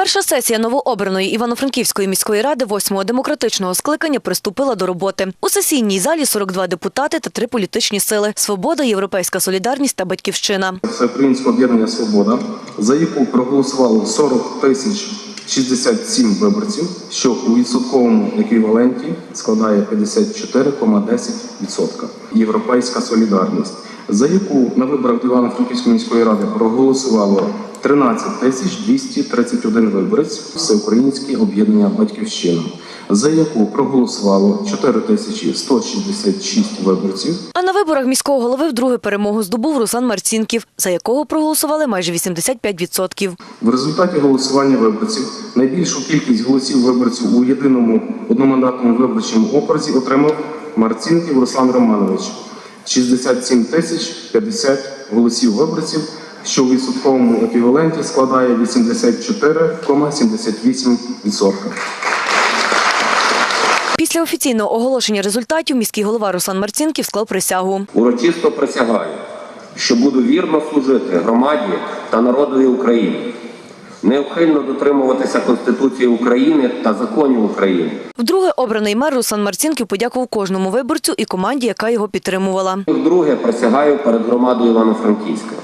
Перша сесія новообраної Івано-Франківської міської ради восьмого демократичного скликання приступила до роботи. У сесійній залі 42 депутати та три політичні сили – «Свобода», «Європейська солідарність» та «Батьківщина». Всеукраїнське об'єднання Свобода, за яку проголосувало 40 тисяч 67 виборців, що у відсотковому еквіваленті складає 54,10%. Європейська солідарність, за яку на виборах до Івано-Франківської міської ради проголосувало 13 тисяч 231 виборець, Всеукраїнське об'єднання Батьківщина, за яку проголосувало 4 тисячі 166 виборців, А на виборах міського голови вдруге перемогу здобув Руслан Марцінків, за якого проголосували майже 85%. В результаті голосування виборців найбільшу кількість голосів виборців у єдиному одномандатному виборчому окрузі отримав Марцінків Руслан Романович 67 тисяч 50 голосів виборців, що у відсотковому еквіваленті складає 84,78%. Після офіційного оголошення результатів міський голова Руслан Марцінків склав присягу. Урочисто присягаю, що буду вірно служити громаді та народові України, неухильно дотримуватися Конституції України та законів України. Вдруге обраний мер Руслан Марцінків подякував кожному виборцю і команді, яка його підтримувала. Вдруге присягаю перед громадою Івано-Франківська.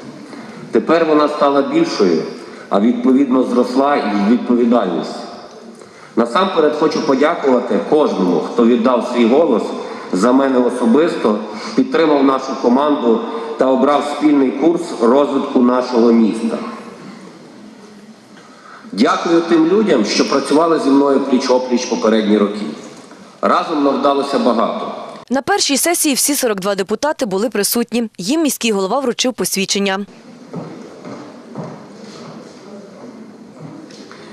Тепер вона стала більшою, а відповідно зросла і відповідальність. Насамперед хочу подякувати кожному, хто віддав свій голос за мене особисто, підтримав нашу команду та обрав спільний курс розвитку нашого міста. Дякую тим людям, що працювали зі мною пліч-опліч попередні роки. Разом нам вдалося багато. На першій сесії всі 42 депутати були присутні. Їм міський голова вручив посвідчення.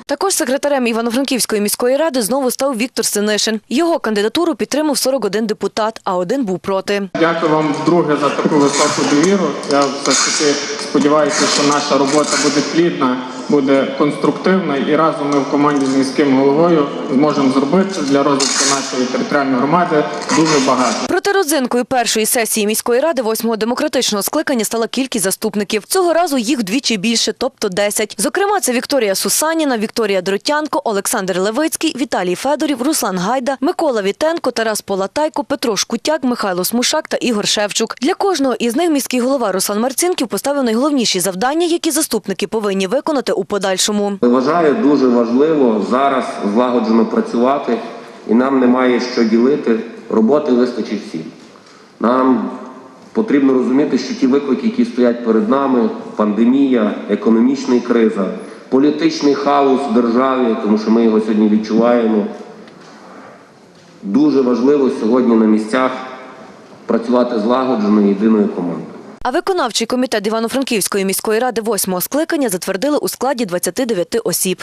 Також секретарем Івано-Франківської міської ради знову став Віктор Синишин. Його кандидатуру підтримав 41 депутат, а один був проти. Дякую вам вдруге за таку високу довіру. Я все таки сподіваюся, що наша робота буде плідна, буде конструктивна, і разом ми в команді з міським головою зможемо зробити для розвитку нашої територіальної громади дуже багато. Родзинкою першої сесії міської ради восьмого демократичного скликання стала кількість заступників. Цього разу їх вдвічі більше, тобто 10. Зокрема, це Вікторія Сусаніна, Вікторія Дротянко, Олександр Левицький, Віталій Федорів, Руслан Гайда, Микола Вітенко, Тарас Полатайко, Петро Шкутяк, Михайло Смушак та Ігор Шевчук. Для кожного із них міський голова Руслан Марцінків поставив найголовніші завдання, які заступники повинні виконати у подальшому. Вважаю дуже важливо зараз злагоджено працювати, і нам немає що ділити. Роботи вистачить всім. Нам потрібно розуміти, що ті виклики, які стоять перед нами, пандемія, економічна криза, політичний хаос в державі, тому що ми його сьогодні відчуваємо. Дуже важливо сьогодні на місцях працювати злагоджено єдиною командою. А виконавчий комітет Івано-Франківської міської ради восьмого скликання затвердили у складі 29 осіб.